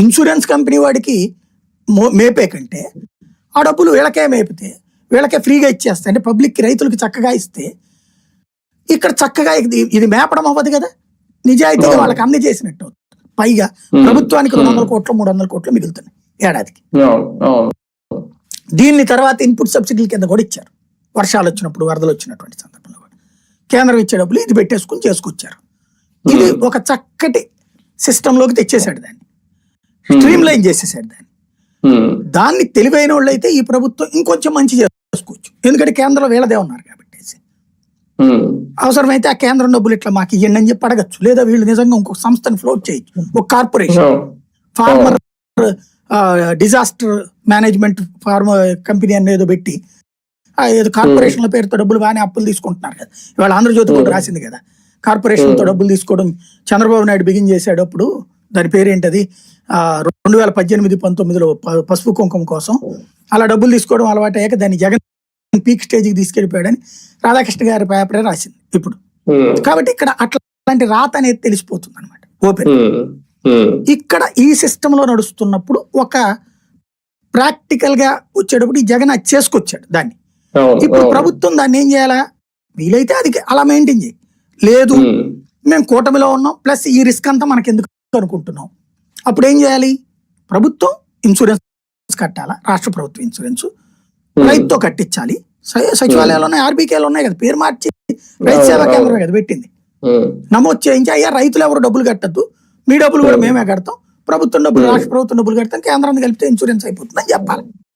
Insurance company వాడికి మో- మేపే కంటే ఆ డబ్బులు వీళ్ళకే మేపితే వీళ్ళకే ఫ్రీగా ఇచ్చేస్తే అంటే పబ్లిక్కి రైతులకి చక్కగా ఇస్తే ఇక్కడ చక్కగా ఇది ఇది మేపడం అవ్వదు కదా. నిజాయితీగా. వాళ్ళకి అందజేసినట్టు పైగా. ప్రభుత్వానికి రెండు వందల కోట్లు మూడు వందల కోట్లు మిగులుతున్నాయి ఏడాదికి. దీన్ని తర్వాత ఇన్పుట్ సబ్సిడీల కింద కూడా ఇచ్చారు. వర్షాలు వచ్చినప్పుడు వరదలు వచ్చినటువంటి సందర్భంలో కూడా. కేంద్రం ఇచ్చే డబ్బులు ఇది పెట్టేసుకుని చేసుకొచ్చారు. ఇది ఒక చక్కటి సిస్టమ్లోకి తెచ్చేశాడు దాన్ని. స్ట్రీమ్ లైన్ చేసేసాడు దాన్ని. ఉమ్. దాన్ని తెలివైన వాళ్ళు అయితే ఈ ప్రభుత్వం ఇంకొంచెం మంచి చేసుకోవచ్చు. ఎందుకంటే కేంద్రంలో వీళ్ళదే ఉన్నారు కాబట్టి ఉమ్. అవసరమైతే ఆ కేంద్రం డబ్బులు ఇట్లా మాకు ఇవ్వండి అని చెప్పి అడగచ్చు. లేదా వీళ్ళు నిజంగా ఇంకొక సంస్థను ఫ్లోట్ చేయొచ్చు. ఒక corporation farmer disaster management farmer company అనేది పెట్టి ఆ ఏదో కార్పొరేషన్ల పేరుతో డబ్బులు బాగానే అప్పులు తీసుకుంటున్నారు కదా. ఇవాళ ఆంధ్రజ్యోతి కూడా రాసింది కదా. కార్పొరేషన్తో డబ్బులు తీసుకోవడం చంద్రబాబు నాయుడు బిగిన్ చేశాడు అప్పుడు దాని పేరేంటది ఆ, రెండు వేల పద్దెనిమిది పంతొమ్మిదిలో పసుపు కుంకుమ కోసం అలా డబ్బులు తీసుకోవడం అలవాటు అయ్యాక దాన్ని జగన్ పీక్ స్టేజ్కి తీసుకెళ్ళిపోయాడని రాధాకృష్ణ గారి పేపరే రాసింది ఇప్పుడు. కాబట్టి ఇక్కడ అట్లాంటి రాత అనేది తెలిసిపోతుంది అనమాట ఓపెన్. ఇక్కడ ఈ సిస్టమ్లో నడుస్తున్నప్పుడు ఒక ప్రాక్టికల్గా వచ్చేటప్పుడు ఈ జగన్ అది చేసుకొచ్చాడు దాన్ని ఇప్పుడు. ప్రభుత్వం దాన్ని ఏం చేయాలా వీలైతే అది అలా మెయింటైన్ చేయి లేదు. మేము కూటమిలో ఉన్నాం ప్లస్ ఈ రిస్క్ అంతా మనకి ఎందుకు అనుకుంటున్నాం. అప్పుడు ఏం చేయాలి? ప్రభుత్వం ఇన్సూరెన్స్ కట్టాలా? రాష్ట్ర ప్రభుత్వం ఇన్సూరెన్స్. రైతుతో కట్టించాలి. సచివాలయాలు ఉన్నాయి ఆర్బీకేలు ఉన్నాయి కదా పేరు మార్చి రైతు సేవా. కేంద్రమే కదా పెట్టింది. నమోదు చేయించి అయ్యా రైతులు ఎవరు డబ్బులు కట్టద్దు? మీ డబ్బులు కూడా మేమే. కడతాం. ప్రభుత్వం డబ్బులు రాష్ట్ర ప్రభుత్వం డబ్బులు కడతాం కేంద్రాన్ని కలిపితే ఇన్సూరెన్స్ అయిపోతుందని చెప్పాలి.